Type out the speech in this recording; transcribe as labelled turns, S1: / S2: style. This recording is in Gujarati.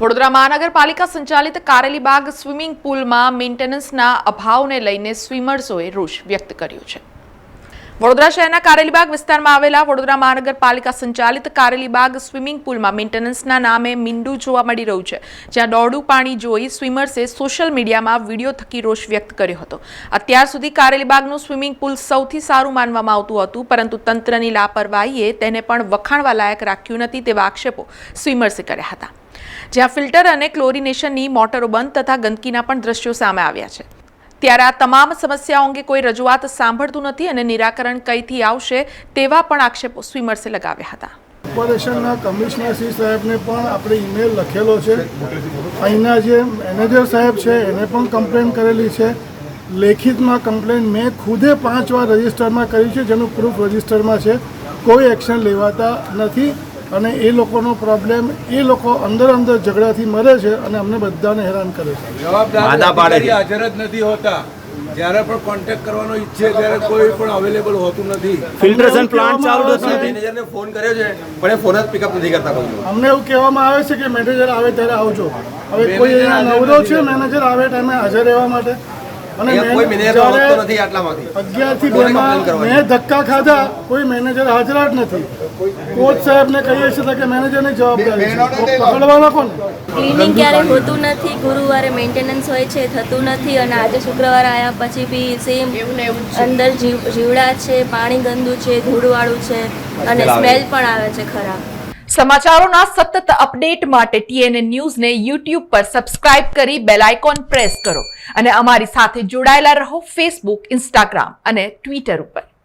S1: વડોદરા મહાનગરપાલિકા સંચાલિત કારેલીબાગ સ્વિમિંગ પુલમાં મેન્ટેનન્સના અભાવને લઈને સ્વિમર્સોએ રોષ વ્યક્ત કર્યો છે. વડોદરા શહેરના કારેલીબાગ વિસ્તારમાં આવેલા વડોદરા મહાનગરપાલિકા સંચાલિત કારેલીબાગ સ્વિમિંગ પુલમાં મેન્ટેનન્સના નામે મીંડું જોવા મળી રહ્યું છે. જ્યાં દોડું પાણી જોઈ સ્વિમર્સે સોશિયલ મીડિયામાં વીડિયો થકી રોષ વ્યક્ત કર્યો હતો. અત્યાર સુધી કારેલીબાગનું સ્વિમિંગ પુલ સૌથી સારું માનવામાં આવતું હતું, પરંતુ તંત્રની લાપરવાહીએ તેને પણ વખાણવા લાયક રાખ્યું નથી તેવા આક્ષેપો સ્વિમર્સે કર્યા હતા. જ્યાં ફિલ્ટર અને ક્લોરિનેશનની મોટરો બંધ તથા ગંદકીના પણ દ્રશ્યો સામે આવ્યા છે. ત્યારે આ તમામ સમસ્યાઓ અંગે કોઈ રજૂઆત સાંભળતું નથી અને નિરાકરણ કઈથી આવશે તેવા પણ આક્ષેપો સ્વિમર્સે લગાવ્યા હતા.
S2: કોર્પોરેશનના કમિશનર શ્રી સાહેબને પણ આપણે ઈમેલ લખેલો છે. અહીંના જે મેનેજર સાહેબ છે, એને પણ કમ્પ્લેન કરેલી છે. લેખિતમાં કમ્પ્લેન મેં ખુદે પાંચ વાર રજિસ્ટરમાં કરી છે, જેનું પ્રૂફ રજિસ્ટરમાં છે. કોઈ એક્શન લેવાતા નથી. અને એ લોકોનો પ્રોબ્લેમ એ લોકો અંદર અંદર ઝઘડાથી મરે છે અને અમને બધાને હેરાન કરે છે.
S3: જવાબદાર હાજર જ નથી હોતા. જ્યારે પણ કોન્ટેક્ટ કરવાનો ઈચ્છે ત્યારે કોઈ પણ અવેલેબલ હોતું નથી.
S4: ફિલ્ટ્રેશન પ્લાન્ટ ચાલુ નથી
S5: મેનેજરને ફોન કર્યો છે પણ એ ફોન જ પિકઅપ નથી કરતા કોઈ
S2: અમને એવું કહેવામાં આવે છે કે મેનેજર આવે ત્યારે આવજો. હવે કોઈ અહીંયા નવરો છે મેનેજર આવે ટાઈમે હાજર રહેવા માટે. અને
S5: અહીંયા કોઈ મેનેજર
S2: જ્યારે
S5: નથી આટલામાંથી.
S2: અગિયારથી
S5: કોને
S2: બેમાં મેં ધક્કા ખાધા કોઈ મેનેજર હાજર જ નથી. કોચ સાહેબને કહીએ છીએ કે મેનેજરની જવાબદારી છે. પકડવાના કોણ?
S6: ક્લિનિંગ ક્યારે હોતું નથી ગુરુવારે મેન્ટેનન્સ હોય છે થતું નથી અને આજે શુક્રવાર આવ્યા પછી બી સેમ અંદર જીવડા છે પાણી ગંદુ છે ધૂળવાળું છે અને સ્મેલ પણ આવે છે ખરાબ.
S1: સમાચારોના સતત અપડેટ માટે ટીએનએ ન્યૂઝને યુટ્યુબ પર સબસ્ક્રાઇબ કરી બેલ આઇકોન પ્રેસ કરો અને અમારી સાથે જોડાયેલા રહો ફેસબુક ઇન્સ્ટાગ્રામ અને ટ્વિટર ઉપર.